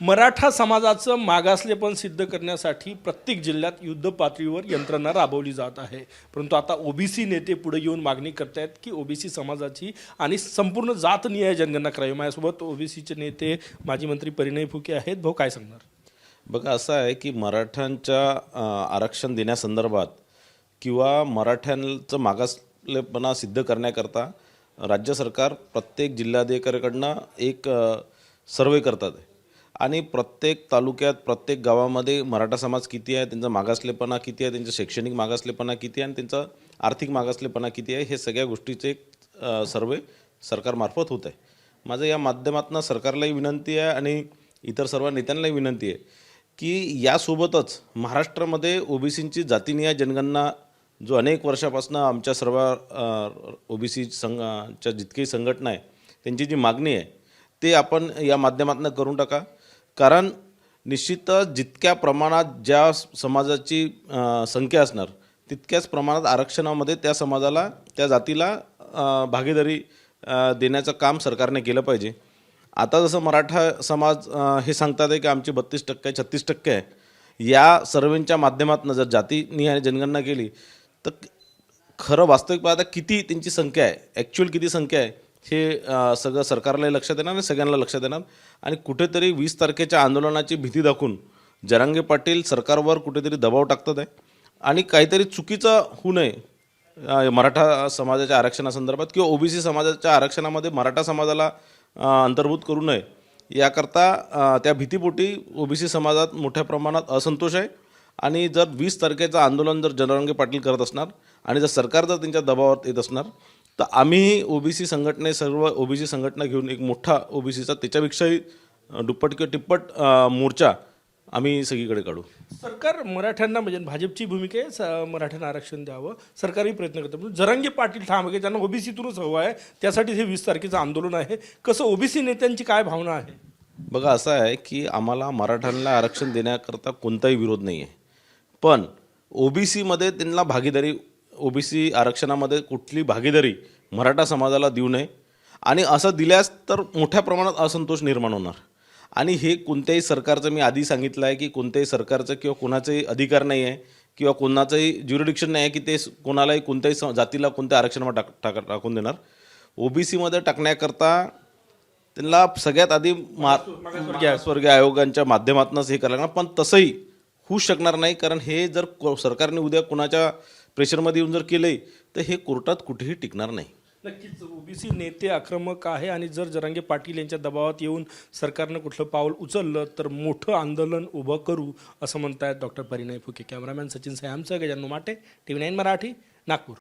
मराठा समाजाचं मागासलेपण सिद्ध करण्यासाठी प्रत्येक जिल्ह्यात युद्ध पातळीवर यंत्रणा राबवली जात आहे. परंतु आता ओबीसी नेते पुढे येऊन मागणी करतायत की ओबीसी समाजाची आणि संपूर्ण जातनिहाय जनगणना करावी माझ्यासोबत ओबीसीचे नेते माजी मंत्री परिणय फुके आहेत. भाऊ काय सांगणार? बघा असं आहे की मराठ्यांच्या अ, आरक्षण देण्यासंदर्भात किंवा मराठ्यांचं मागासलेपणा सिद्ध करण्याकरता राज्य सरकार प्रत्येक जिल्हाधिकाऱ्याकडनं एक सर्वे करतात. आणि प्रत्येक तालुक्यात प्रत्येक गावामध्ये मराठा समाज किती आहे त्यांचा मागासलेपणा किती आहे त्यांचा शैक्षणिक मागासलेपणा किती आहे आणि त्यांचा आर्थिक मागासलेपणा किती आहे हे सगळ्या गोष्टीचे एक सर्वे सरकारमार्फत होत आहे. माझं या माध्यमातून सरकारलाही विनंती आहे आणि इतर सर्व नेत्यांनाही विनंती आहे की यासोबतच महाराष्ट्रामध्ये ओबीसींची जातीनिहाय जनगणना जो अनेक वर्षापासून आमच्या सर्व ओबीसी संघाच्या जितकी संघटना आहे त्यांची जी मागणी आहे ते आपण या माध्यमातून करून टाका. कारण निश्चितच जितक्या प्रमाणात ज्या समाजाची संख्या असणार तितक्याच प्रमाणात आरक्षणामध्ये त्या समाजाला त्या जातीला भागीदारी देण्याचं काम सरकारने केलं पाहिजे. आता जसं मराठा समाज हे सांगतात आहे की आमची बत्तीस टक्के आहे छत्तीस टक्के आहे. या सर्वेंच्या माध्यमातून जर जातीनिहाय जनगणना केली तर खरं वास्तविक पाहता किती त्यांची संख्या आहे? ॲक्च्युअल किती संख्या आहे? हे सगळं सरकारलाही लक्षात येणार आणि सगळ्यांना लक्षात येणार आणि कुठेतरी वीस तारखेच्या आंदोलनाची भीती दाखवून जरांगे पाटील सरकारवर कुठेतरी दबाव टाकतात आहे. आणि काहीतरी चुकीचं होऊ नये मराठा समाजाच्या आरक्षणासंदर्भात किंवा ओबीसी समाजाच्या आरक्षणामध्ये मराठा समाजाला अंतर्भूत करू नये. याकरता त्या भीतीपोटी ओबीसी समाजात मोठ्या प्रमाणात असंतोष आहे. आणि जर वीस तारखेचं आंदोलन जर जनरंगे पाटील करत असणार आणि जर सरकार जर त्यांच्या दबावात येत असणार तर आम्हीही ओबीसी संघटने सर्व ओबीसी संघटना घेऊन एक मोठा ओबीसीचा त्याच्यापेक्षाही दुप्पट किंवा तिप्पट मोर्चा आम्ही सगळीकडे काढू. सरकार मराठ्यांना म्हणजे भाजपची भूमिका आहे स- मराठ्यांना आरक्षण द्यावं सरकारही प्रयत्न करतं. पण जरांगे पाटील ठाम आहे की त्यांना ओबीसीतूनच हवं आहे त्यासाठी हे वीस तारखेचं आंदोलन आहे. कसं ओबीसी नेत्यांची काय भावना आहे? बघा असं आहे की आम्हाला मराठ्यांना आरक्षण देण्याकरता कोणताही विरोध नाही आहे पण ओबीसीमध्ये त्यांना भागीदारी ओबीसी आरक्षणामध्ये कुठली भागीदारी मराठा समाजाला देऊ नये आणि असं दिल्यास तर मोठ्या प्रमाणात असंतोष निर्माण होणार. आणि हे कोणत्याही सरकारचं मी आधी सांगितलं आहे की कोणत्याही सरकारचं किंवा कोणाचाही अधिकार नाही आहे किंवा कोणाचंही ज्युरिडिक्शन नाही आहे की ते कोणालाही कोणत्याही स- जातीला कोणत्या आरक्षणामध्ये टाक टाक टाकून देणार. ओबीसीमध्ये टाकण्याकरता त्यांना सगळ्यात आधी मा मागासवर्गीय आयोगांच्या माध्यमातूनच हे करायला लागणार. पण तसंही होऊ शकणार नाही कारण हे जर को- सरकारने उद्या कोणाच्या प्रेशरमध्ये येऊन जर केलंय तर हे कोर्टात कुठेही टिकणार नाही. नक्कीच ओबीसी नेते आक्रमक आहे आणि जर जरांगे पाटील यांच्या दबावात येऊन सरकारनं कुठलं पाऊल उचललं तर मोठं आंदोलन उभं करू असं म्हणतायत डॉक्टर परिणय फुके. कॅमेरामॅन सचिन सयामसह गजानू माटे T V nine Marathi Nagpur.